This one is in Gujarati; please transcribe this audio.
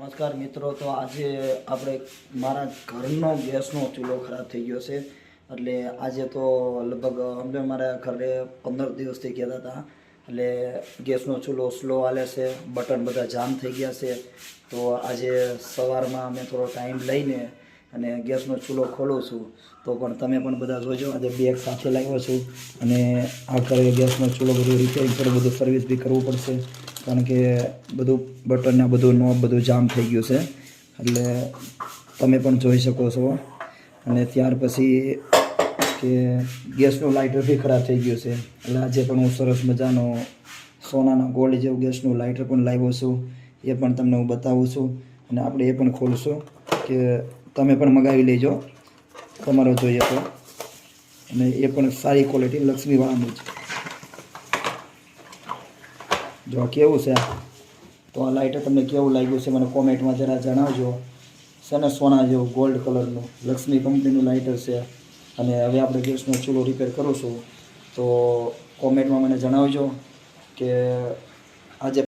નમસ્કાર મિત્રો, તો આજે આપણે મારા ઘરનો ગેસનો ચૂલો ખરાબ થઈ ગયો છે. એટલે આજે તો લગભગ અમને મારા ઘરે પંદર દિવસથી કહેતા હતા. એટલે ગેસનો ચૂલો સ્લો હાલે છે, બટન બધા જામ થઈ ગયા છે. તો આજે સવારમાં અમે થોડો ટાઈમ લઈને અને ગેસનો ચૂલો ખોલું છું. તો પણ તમે પણ બધા જોજો, આજે બેગ સાથે લાવ્યો છું. અને આ ઘરે ગેસનો ચૂલો બધું રિપેરિંગ કરવું બધું સર્વિસ બી કરવું પડશે. કારણ કે બધું બટન ને બધું નોબ બધું જામ થઈ ગયું છે. એટલે તમે પણ જોઈ શકો છો. અને ત્યાર પછી કે ગેસનું લાઇટર બી ખરાબ થઈ ગયું છે. એટલે આજે પણ હું સરસ મજાનો સોનાના ગોલ્ડ જેવું ગેસનું લાઇટર પણ લાવ્યો છું. એ પણ તમને હું બતાવું છું. અને આપણે એ પણ ખોલશું કે તમે પણ મગાવી લેજો. તમારો જોઈએ તો. અને એ પણ સારી ક્વોલિટી લક્ષ્મીવાળાનું છે જો કેવું છે? તો આ લાઇટર તમને કેવું લાગ્યું છે મને કોમેન્ટમાં જરા જણાવજો. છે ને સોના જેવું ગોલ્ડ કલરનું લક્ષ્મી કંપનીનું લાઇટર છે અને હવે આપણે ગેસનો ચૂલો રિપેર કરું છું. તો કોમેન્ટમાં મને જણાવજો કે આજે